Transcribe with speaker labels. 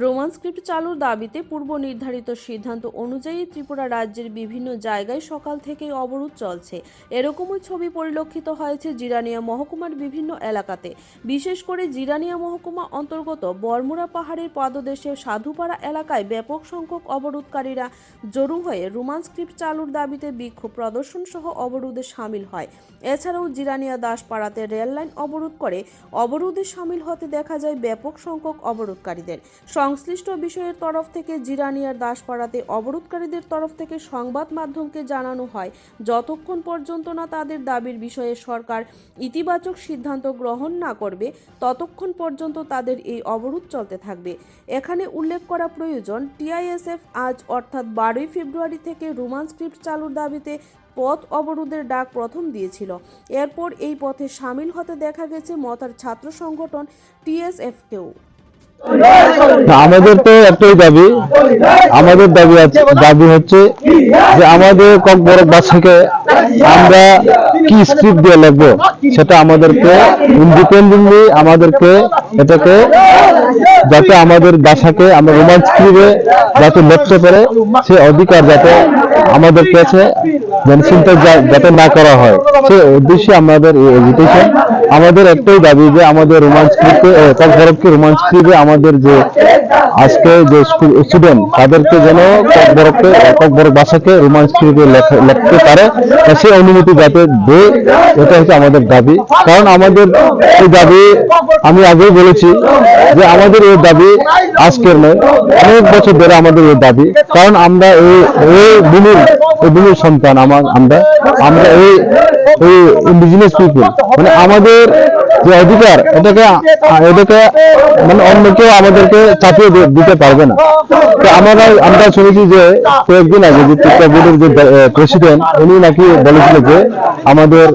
Speaker 1: Roman script চালুর দাবিতে পূর্ব নির্ধারিত সিদ্ধান্ত অনুযায়ী ত্রিপুরা রাজ্যের বিভিন্ন জায়গায় সকাল থেকেই অবরোধ চলছে। এরকমই ছবি পরিলক্ষিত হয়েছে জিরানিয়া মহকুমার বিভিন্ন এলাকাতে। বিশেষ করে জিরানিয়া মহকুমা অন্তর্গত বর্মুরা পাহাড়ের পাদদেশে সাধুপাড়া এলাকায় ব্যাপক সংখ্যক অবরোধকারীরা জড়ো হয়ে রোমান স্ক্রিপ্ট চালুর দাবিতে বিক্ষোভ প্রদর্শন সহ অবরোধে সামিল হয়। এছাড়াও জিরানিয়া দাসপাড়াতে রেললাইন অবরোধ করে অবরোধে সামিল হতে দেখা যায় ব্যাপক সংখ্যক অবরোধকারীদের। সংশ্লিষ্ট বিষয়ের তরফ থেকে জিরানিয়ার দাসপাড়াতে অবরোধকারীদের তরফ থেকে সংবাদ মাধ্যমকে জানানো হয়। যতক্ষণ পর্যন্ত না তাদের দাবির বিষয়ে সরকার ইতিবাচক সিদ্ধান্ত গ্রহণ না করবে, ততক্ষণ পর্যন্ত তাদের এই অবরোধ চলতে থাকবে। এখানে উল্লেখ করা প্রয়োজন, টিআইএসএফ আজ অর্থাৎ বারোই ফেব্রুয়ারি থেকে রোমান স্ক্রিপ্ট চালুর দাবিতে পথ অবরোধের ডাক প্রথম দিয়েছিল। এরপর এই পথে সামিল হতে দেখা গেছে মতার ছাত্র সংগঠন টিএসএফকেও।
Speaker 2: আমাদের তো একটাই দাবি, আমাদের দাবি দাবি হচ্ছে যে আমাদের ককবরক বাসাকে আমরা কি স্ক্রিপ্ট দিয়ে লিখব সেটা আমাদেরকে ইন্ডিপেন্ডেন্টলি আমাদেরকে এটাকে যাতে আমাদের বাসাকে আমরা রোমান স্ক্রিপ্টে যাতে লিখতে পারে সে অধিকার যাতে আমাদের কাছে যেন চিন্তা যাতে না করা হয়। সে উদ্দেশ্যে আমাদের এই এডুকেশন আমাদের একটাই দাবি যে আমাদের রোমান স্ক্রিপ্টে ককবরককে রোমান স্ক্রিপ্টে আমাদের যে আজকে যে স্টুডেন্ট তাদেরকে যেন ককবরককে ককবরক ভাষাকে রোমান স্ক্রিপ্টে লিখতে পারে সে অনুমতি যাতে দেয় এটা হচ্ছে আমাদের দাবি। কারণ আমাদের এই দাবি, আমি আগেই বলেছি যে আমাদের এই দাবি আজকের নয়, অনেক বছর ধরে আমাদের এই দাবি। কারণ আমরা এই এই সন্তান আমার, আমরা আমরা এই ইন্ডিজিনিয়াস মানে আমাদের যে অধিকার, এটাকে এটাকে মানে অন্য কেউ আমাদেরকে চাপিয়ে দিতে পারবে না। তো আমরা আমরা শুনেছি যে কয়েকদিন আগে যে প্রেসিডেন্ট উনি নাকি বলেছিল যে আমাদের